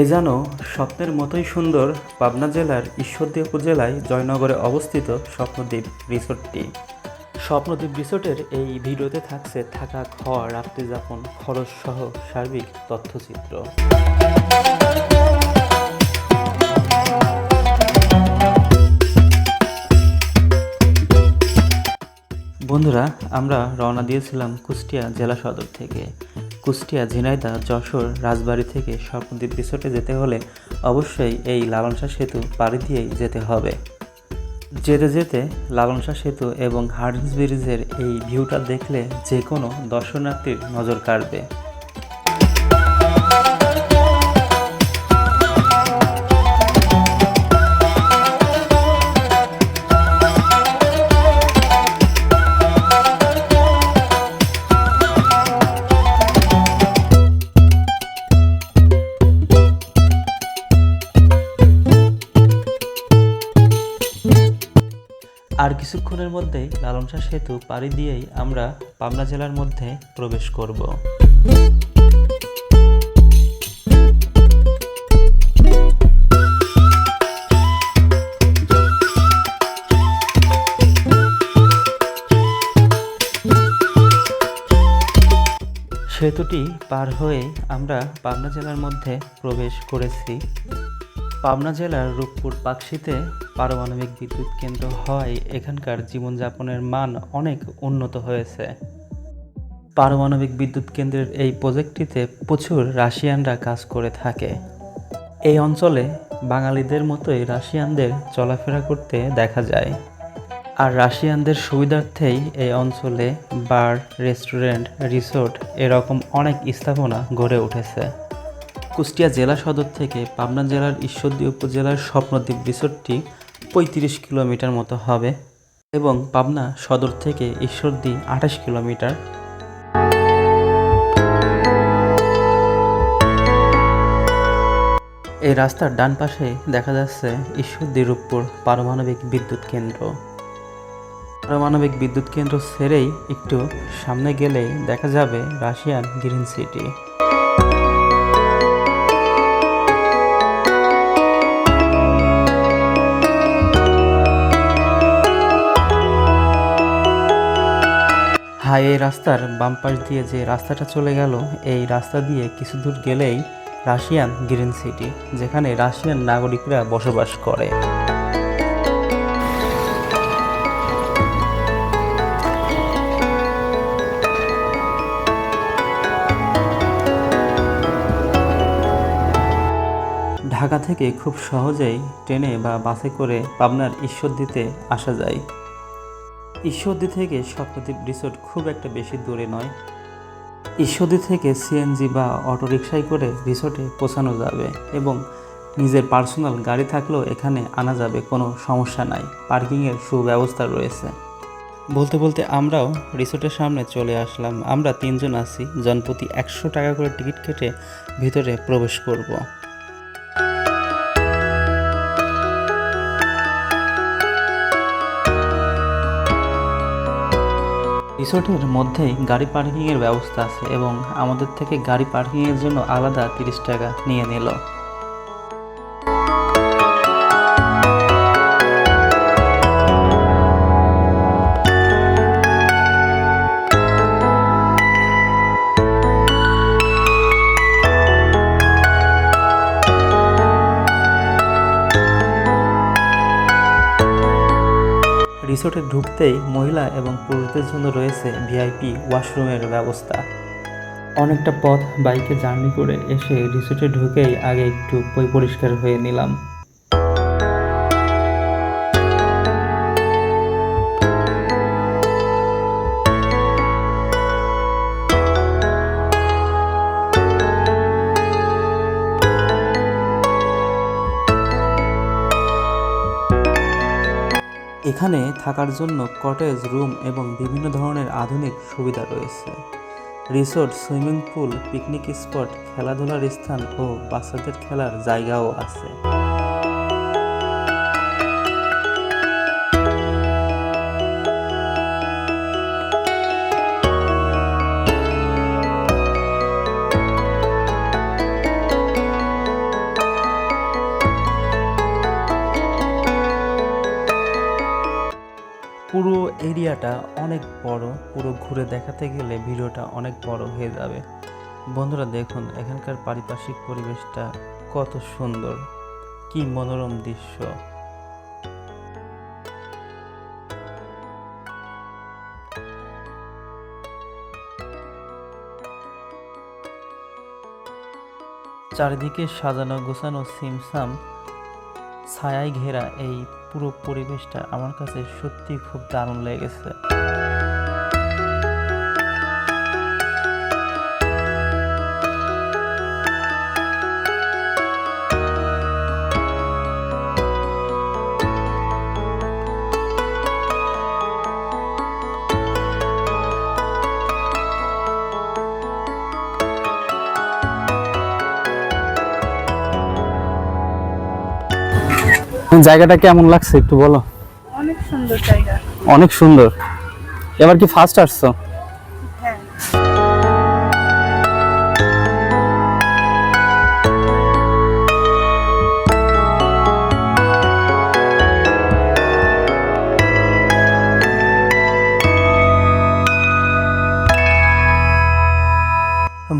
এ যেন স্বপ্নের মতোই সুন্দর পাবনা জেলার ঈশ্বরদী উপজেলায় জয়নগরে অবস্থিত স্বপ্নদ্বীপ রিসোর্টটি। স্বপ্নদ্বীপ রিসোর্টের এই ভিডিওতে থাকছে থাকা খাওয়া রাত্রি যাপন খরচ সহ সার্বিক তথ্যচিত্র। বন্ধুরা, আমরা রওনা দিয়েছিলাম কুষ্টিয়া জেলা সদর থেকে। কুষ্টিয়া ঝিনাইদা যশোর, রাজবাড়ি থেকে স্বপ্নদ্বীপ রিসোর্টে যেতে হলে অবশ্যই এই লালনসা সেতু পাড়ি দিয়েই যেতে হবে। যেতে যেতে লালনসা সেতু এবং হার্ডিন্স ব্রিজের এই ভিউটা দেখলে যে কোনো দর্শনার্থীর নজর কাড়বে। কিছুক্ষণের মধ্যেই লালনসা সেতু পাড়ি দিয়েই আমরা পাবনা জেলার মধ্যে প্রবেশ করব। সেতুটি পার হয়ে আমরা পাবনা জেলার মধ্যে প্রবেশ করেছি। পাবনা জেলার রূপপুর পাকশিতে পারমাণবিক বিদ্যুৎ কেন্দ্র হওয়ায় এখানকার জীবনযাপনের মান অনেক উন্নত হয়েছে। পারমাণবিক বিদ্যুৎ কেন্দ্রের এই প্রজেক্টটিতে প্রচুর রাশিয়ানরা কাজ করে থাকে। এই অঞ্চলে বাঙালিদের মতোই রাশিয়ানদের চলাফেরা করতে দেখা যায়। আর রাশিয়ানদের সুবিধার্থেই এই অঞ্চলে বার, রেস্টুরেন্ট, রিসোর্ট এরকম অনেক স্থাপনা গড়ে উঠেছে। কুষ্টিয়া জেলা সদর থেকে পাবনা জেলার ঈশ্বরদী উপজেলার স্বপ্নদ্বীপ রিসোর্টটি পঁয়ত্রিশ কিলোমিটার মতো হবে এবং পাবনা সদর থেকে ঈশ্বরদী আঠাশ কিলোমিটার। এই রাস্তার ডান পাশে দেখা যাচ্ছে ঈশ্বরদী রূপপুর পারমাণবিক বিদ্যুৎ কেন্দ্র। পারমাণবিক বিদ্যুৎ কেন্দ্র ছেড়েই একটু সামনে গেলেই দেখা যাবে রাশিয়ান গ্রিন সিটি। হাই এই রাস্তার বাম পাশ দিয়ে যে রাস্তাটা চলে গেল, এই রাস্তা দিয়ে কিছু দূর গেলেই রাশিয়ান গ্রিন সিটি, যেখানে রাশিয়ান নাগরিকরা বসবাস করে। ঢাকা থেকে খুব সহজেই ট্রেনে বা বাসে করে পাবনার ঈশ্বরদীতে আসা যায়। ঈশ্বরদী থেকে স্বপ্নদ্বীপ রিসোর্ট খুব একটা বেশি দূরে নয়। ঈশ্বরদী থেকে সিএনজি বা অটোরিকশায় করে রিসোর্টে পৌঁছানো যাবে এবং নিজের পার্সোনাল গাড়ি থাকলেও এখানে আনা যাবে কোনো সমস্যা নাই। পার্কিংয়ের সুব্যবস্থা রয়েছে। বলতে বলতে আমরাও রিসোর্টের সামনে চলে আসলাম। আমরা তিনজন আছি জনপ্রতি একশো টাকা করে টিকিট কেটে ভিতরে প্রবেশ করব। রিসোর্টের মধ্যেই গাড়ি পার্কিংয়ের ব্যবস্থা আছে এবং আমাদের থেকে গাড়ি পার্কিংয়ের জন্য আলাদা তিরিশ টাকা নিয়ে নিল। রিসোর্টে ঢুকতেই মহিলা এবং পুরুষদের জন্য রয়েছে ভিআইপি ওয়াশরুমের ব্যবস্থা। অনেকটা পথ বাইকে জার্নি করে এসে রিসোর্টে ঢুকেই আগে একটু পরিষ্কার হয়ে নিলাম। এখানে থাকার জন্য কটেজ, রুম এবং বিভিন্ন ধরনের আধুনিক সুবিধা রয়েছে। Resort, swimming pool, picnic spot, খেলাধুলার স্থান ও বাচ্চাদের খেলার জায়গাও আছে। এরিয়াটা অনেক বড়, পুরো ঘুরে দেখাতে গেলে ভিডিওটা অনেক বড় হয়ে যাবে। বন্ধুরা দেখুন, এখানকার পারিপার্শ্বিক পরিবেশটা কত সুন্দর, কি মনোরম দৃশ্য। চারিদিকে সাজানো গোছানো সিমসাম ছায়ায় ঘেরা এই পুরো পরিবেশটা আমার কাছে সত্যি খুব দারুণ লেগেছে। জায়গাটা কেমন লাগছে একটু বলো? অনেক সুন্দর জায়গা। অনেক সুন্দর। এবার কি ফার্স্ট আসছো? হ্যাঁ।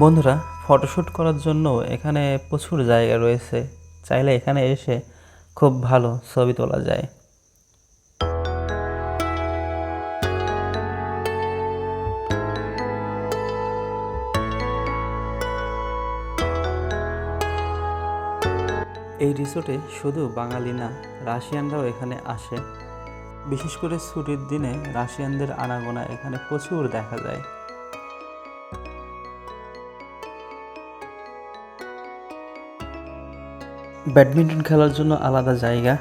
বন্ধুরা ফটোশ্যুট করার জন্য এখানে প্রচুর জায়গা রয়েছে। চাইলে এখানে এসে খুব ভালো ছবি তোলা যায়। এই রিসোর্টে শুধু বাঙালি না, রাশিয়ানরাও এখানে আসে। বিশেষ করে ছুটির দিনে রাশিয়ানদের আনাগোনা এখানে প্রচুর দেখা যায়। ব্যাডমিন্টন খেলার জন্য আলাদা জায়গা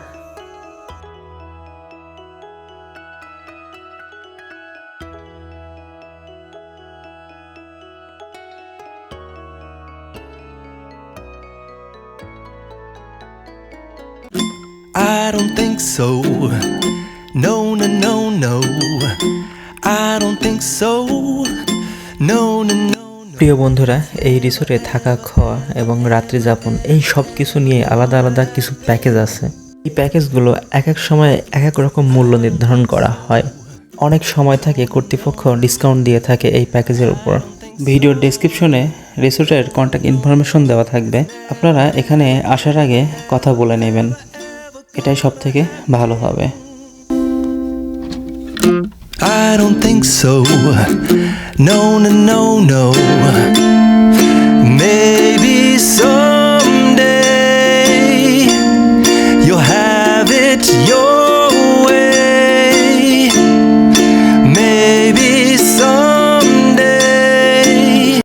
I don't think so. No, no, no, no. I don't think so. No, no, no, no. প্রিয় বন্ধুরা, এই রিসোর্টে থাকা, খাওয়া এবং রাত্রি যাপন এই সব কিছু নিয়ে আলাদা আলাদা কিছু প্যাকেজ আছে। এই প্যাকেজগুলো এক এক সময় এক এক রকম মূল্য নির্ধারণ করা হয়। অনেক সময় থাকে কর্তৃপক্ষ ডিসকাউন্ট দিয়ে থাকে এই প্যাকেজের উপর। ভিডিওর ডেসক্রিপশনে রিসোর্টের কন্ট্যাক্ট ইনফরমেশন দেওয়া থাকবে। আপনারা এখানে আসার আগে কথা বলে নেবেন। এটাই সব থেকে ভালো হবে। I don't think so. No, no, no, no.